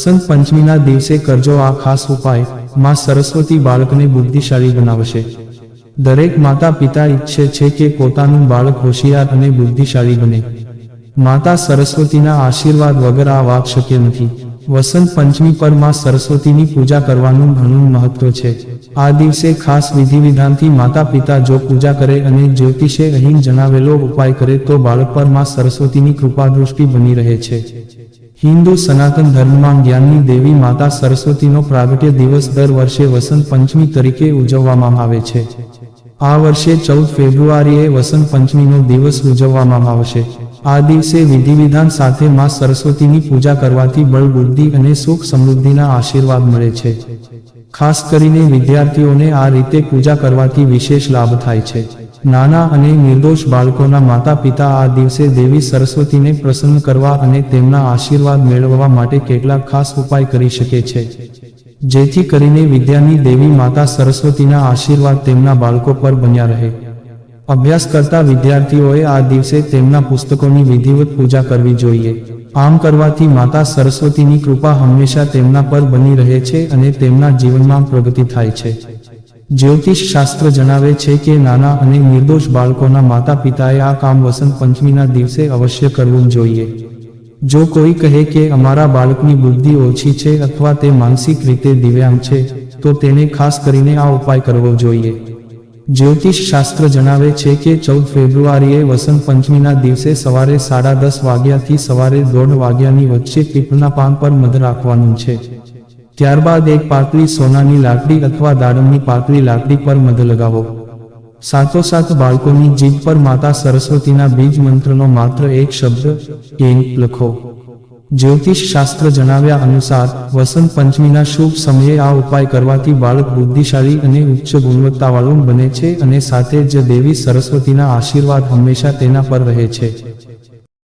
વસંત પંચમીના દિવસે કરજો આ ખાસ ઉપાય. માં સરસ્વતી બાળકને બુદ્ધિશાળી બનાવશે. દરેક માતા પિતા ઈચ્છે છે કે પોતાનું બાળક હોશિયાર અને બુદ્ધિશાળી બને. માતા સરસ્વતીના આશીર્વાદ વગર આ વાત શક્ય નથી. વસંત પંચમી પરમાં સરસ્વતીની પૂજા કરવાનું ઘણું મહત્વ છે. આ દિવસે ખાસ વિધિ વિધાનથી માતા પિતા જો પૂજા કરે અને જ્યોતિષે અહીં જણાવેલો ઉપાય કરે તો બાળક પરમાં સરસ્વતીની કૃપા દૃષ્ટિ બની રહે છે. હિન્દુ સનાતન ધર્મમાં જ્ઞાનની દેવી માતા સરસ્વતીનો પ્રાગટ્ય દિવસ દર વર્ષે વસંત પંચમી તરીકે ઉજવવામાં આવે છે. આ વર્ષે ચૌદ ફેબ્રુઆરીએ વસંત પંચમીનો દિવસ ઉજવવામાં આવશે. આ દિવસે વિધિ વિધાન સાથે માં સરસ્વતીની પૂજા કરવાથી બળબુદ્ધિ અને સુખ સમૃદ્ધિના આશીર્વાદ મળે છે. ખાસ કરીને વિદ્યાર્થીઓને આ રીતે પૂજા કરવાથી વિશેષ લાભ થાય છે. નાના અને નિર્દોષ બાળકોના માતા પિતા આ દિવસે દેવી સરસ્વતીને પ્રસન્ન કરવા અને તેમના આશીર્વાદ મેળવવા માટે કેટલાક ખાસ ઉપાય કરી શકે છે. જેથી કરીને વિદ્યાની દેવી માતા સરસ્વતીના આશીર્વાદ તેમના બાળકો પર બન્યા રહે. અભ્યાસ કરતા વિદ્યાર્થીઓએ આ દિવસે તેમના પુસ્તકોની વિધિવત પૂજા કરવી જોઈએ. આમ કરવાથી માતા સરસ્વતીની કૃપા હંમેશા તેમના પર બની રહે છે અને તેમના જીવનમાં પ્રગતિ થાય છે. જ્યોતિષ શાસ્ત્ર જણાવે છે કે નાના અને નિર્દોષ બાળકોના માતા પિતાએ આ કામ વસંત પંચમીના દિવસે અવશ્ય કરવું જોઈએ. જો કોઈ કહે કે અમારા બાળકની બુદ્ધિ ઓછી છે અથવા તે માનસિક રીતે દિવ્યાંગ છે, તો તેને ખાસ કરીને આ ઉપાય કરવો જોઈએ. જ્યોતિષ શાસ્ત્ર જણાવે છે કે ચૌદ ફેબ્રુઆરીએ વસંત પંચમીના દિવસે સવારે સાડા દસ વાગ્યાથી સવારે દોઢ વાગ્યાની વચ્ચે પીપળના પાન પર મધ રાખવાનું છે. ત્યારબાદ એક પાતળી સોનાની લાકડી અથવા દાડમની પાતળી લાકડી પર મધ લગાવો. સાથોસાથ બાળકોની જીભ પર માતા સરસ્વતીના બીજ મંત્રનો માત્ર એક શબ્દ, કેન, લખો. જ્યોતિષ શાસ્ત્ર જણાવ્યા અનુસાર, વસંત પંચમીના શુભ સમયે આ ઉપાય કરવાથી બાળક બુદ્ધિશાળી અને ઉચ્ચ ગુણવત્તાવાળું બને છે અને સાથે જ દેવી સરસ્વતીના આશીર્વાદ હંમેશા તેના પર રહે છે.